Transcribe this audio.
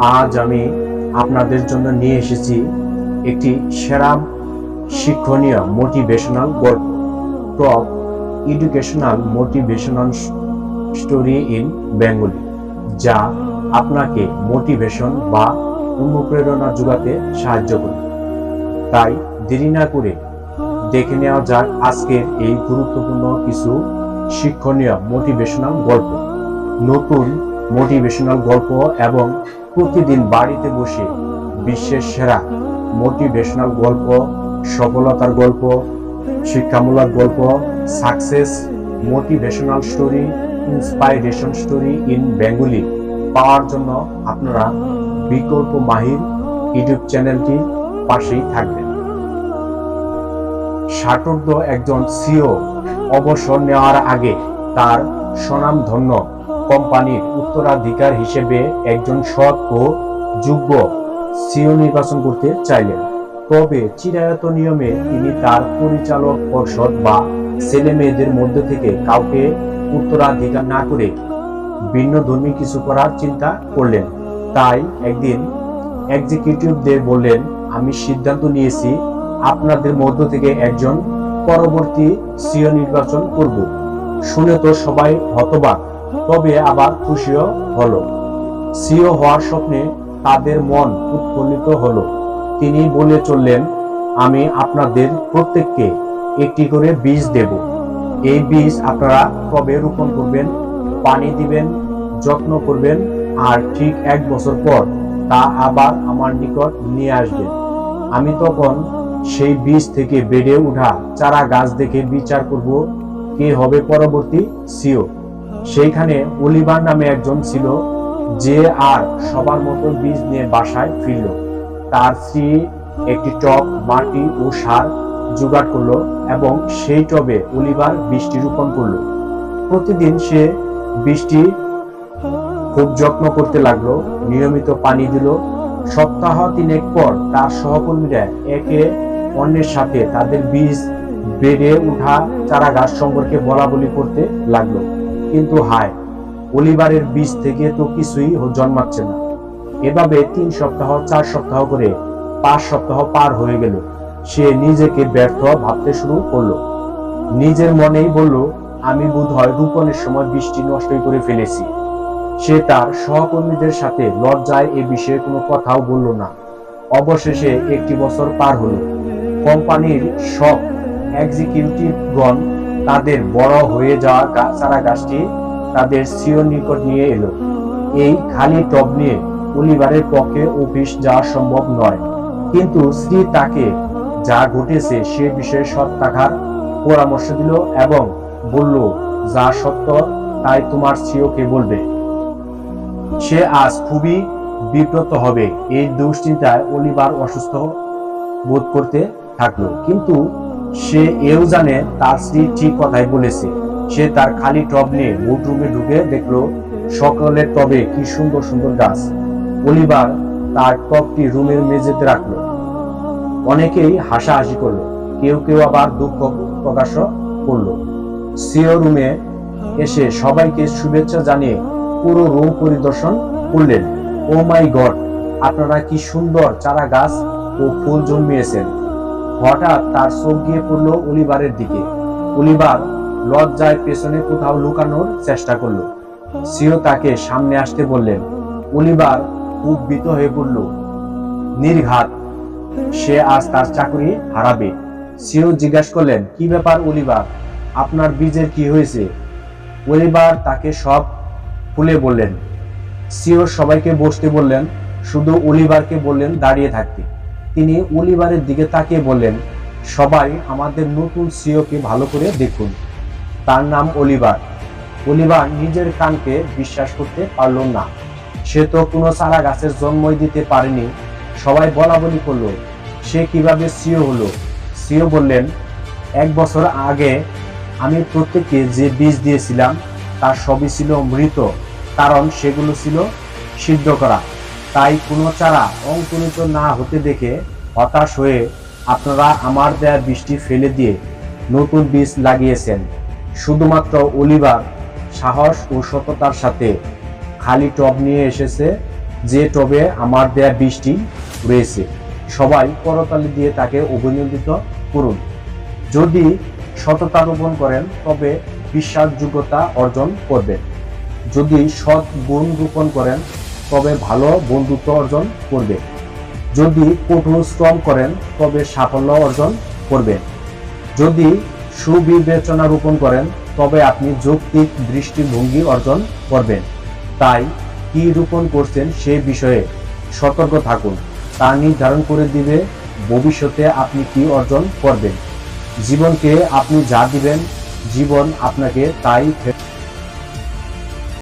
আজ আমি আপনাদের জন্য নিয়ে এসেছি একটি সেরা শিক্ষণীয় মোটিভেশনাল গল্প top educational motivational story in Bengali যা আপনাকে মোটিভেশন বা অনুপ্রেরণা যোগাতে সাহায্য করবে। তাই দেরি না করে দেখে নেওয়া যাক আজকের এই গুরুত্বপূর্ণ কিছু শিক্ষণীয় মোটিভেশনাল গল্প। নতুন মোটিভেশনাল গল্প এবং প্রতিদিন বাড়িতে বসে বিশ্বের সেরা মোটিভেশনাল গল্প, সফলতার গল্প, শিক্ষামূলক গল্প, success, motivational story, inspiration story in Bengali পাওয়ার জন্য আপনারা বিকল্প মাহির ইউটিউব চ্যানেলটির পাশেই থাকবেন। ষাটোর্ধ একজন সিও অবসর নেওয়ার আগে তার স্বনামধন্য কোম্পানির উত্তরাধিকার হিসেবে একজন সৎ ও যোগ্য সিও নির্বাচন করতে চাইলেন। তবে চিরায়ত নিয়মে তিনি তার পরিচালক পর্ষদ বা ছেলে মেয়েদের মধ্যে থেকে কাউকে উত্তরাধিকার না করে ভিন্ন ধর্মী কিছু করার চিন্তা করলেন। তাই একদিন এক্সিকিউটিভদের বললেন, আমি সিদ্ধান্ত নিয়েছি, আপনাদের মধ্য থেকে একজন পরবর্তী সিও নির্বাচন করব। শুনে তো সবাই হতবাক। তবে আবার খুশিও হলো। সিও হওয়ার স্বপ্নে তাদের মন উৎফুল্লিত হলো। তিনি বলে চললেন, আমি আপনাদের প্রত্যেককে একটি করে বীজ দেব। এই বীজ আপনারা কবে রোপণ করবেন, পানি দিবেন, যত্ন করবেন, আর ঠিক এক বছর পর তা আবার আমার নিকট নিয়ে আসবেন। আমি তখন সেই বীজ থেকে বেড়ে ওঠা চারা গাছ দেখে বিচার করব, কে হবে পরবর্তী সিও সেইখানে অলিভার নামে একজন ছিল, যে আর সবার মতো বীজ নিয়ে বাসায় ফিরল। তার স্ত্রী একটি টব মাটি ও সার জোগাড় করল এবং সেই টবে অলিভার বৃষ্টি রোপণ করল। প্রতিদিন সে বৃষ্টি খুব যত্ন করতে লাগল, নিয়মিত পানি দিল। সপ্তাহ তিনেক পর তার সহকর্মীরা একে অন্যের সাথে তাদের বীজ বেড়ে ওঠা চারা গাছ সম্পর্কে বলা বলি করতে লাগল। কিন্তু হায় অলিভারের বীজ থেকে তো কিছুই জন্মাচ্ছে না। এভাবে তিন সপ্তাহ, চার সপ্তাহ করে পাঁচ সপ্তাহ পার হয়ে গেল। সে নিজেকে ব্যর্থ ভাবতে শুরু করল। নিজের মনেই বলল, আমি বোধ হয় রোপণের সময় বৃষ্টি নষ্টই করে ফেলেছি। সে তার সহকর্মীদের সাথে লজ্জায় এ বিষয়ে কোনো কথাও বলল না। অবশেষে একটি বছর পার হলো। কোম্পানির সব এক্সিকিউটিভগণ তাদের বড় হয়ে যাওয়া চারা গাছটি তাদের সিও নিকট নিয়ে এলো। এই খালি টব নিয়ে অলিভারের পক্ষে অফিস যাওয়া সম্ভব নয়। কিন্তু স্ত্রী তাকে যা ঘটেছে সে বিষয়ে সৎ থাকার পরামর্শ দিল এবং বলল, যা সত্য, তাই তোমার সিওকে বলবে? সে আজ খুবই বিব্রত হবে। এই দুশ্চিন্তায় অলিভার অসুস্থ বোধ করতে থাকল। কিন্তু সে এও জানে তার স্ত্রী ঠিক কথাই বলেছে। সে তার খালি টব নিয়ে বেডরুমে ঢুকে দেখল সকলের টবে কি সুন্দর সুন্দর গাছ। অলিভার তার টবটি রুমের মেঝেতে রাখল। অনেকেই হাসাহাসি করল। কেউ কেউ আবার দুঃখ প্রকাশ করল। সিও রুমে এসে সবাইকে শুভেচ্ছা জানিয়ে পুরো রুম পরিদর্শন করলেন। ও মাই গড, আপনারা কি সুন্দর চারা গাছ ও ফুল জন্মিয়েছেন। হঠাৎ তার চোখ গিয়ে পড়ল অলিভারের দিকে। অলিভার লজ্জায় পেছনে কোথাও লুকানোর চেষ্টা করল। সিও তাকে সামনে আসতে বললেন অলিভার ভীত হয়ে পড়ল। নির্ঘাত, সে আজ তার চাকরি হারাবে। সিও জিজ্ঞাসা করলেন, কি ব্যাপার অলিভার আপনার বীজের কি হয়েছে? অলিভার তাকে সব খুলে বললেন। সিও সবাইকে বসতে বললেন, শুধু অলিভারকে বললেন দাঁড়িয়ে থাকতে। তিনি অলিভারের দিকে তাকিয়ে বললেন, সবাই আমাদের নতুন সিওকে ভালো করে দেখুন। তার নাম অলিভার অলিভার নিজের কানকে বিশ্বাস করতে পারল না। সে তো কোনো চারা গাছের জন্মই দিতে পারেনি। সবাই বলা বলি করল, সে কীভাবে সিও হলো? সিও বললেন, এক বছর আগে আমি প্রত্যেককে যে বীজ দিয়েছিলাম, তার সবই ছিল মৃত। কারণ সেগুলো ছিল সিদ্ধ করা। তাই কোনো চারা অঙ্কুরিত না হতে দেখে হতাশ হয়ে আপনারা আমার দেয়া বৃষ্টি ফেলে দিয়ে নতুন বীজ লাগিয়েছেন। শুধুমাত্র অলিভার সাহস ও সততার সাথে খালি টব নিয়ে এসেছে, যে টবে আমার দেয়া বৃষ্টি রয়েছে। সবাই করতালি দিয়ে তাকে অভিনন্দিত করুন। যদি সততা রোপণ করেন, তবে বিশ্বাসযোগ্যতা অর্জন করবেন। যদি সৎ গুণ রোপণ করেন তবে ভালো বন্ধুত্ব অর্জন করবে। যদি কঠোর শ্রম করেন, তবে সাফল্য অর্জন করবেন যদি সুবিবেচনা রোপণ করেন, তবে আপনি যৌক্তিক দৃষ্টিভঙ্গি অর্জন করবেন। তাই কি রোপণ করছেন সে বিষয়ে সতর্ক থাকুন। তা নির্ধারণ করে দিবে ভবিষ্যতে আপনি কি অর্জন করবেন। জীবনকে আপনি যা দিবেন, জীবন আপনাকে তাই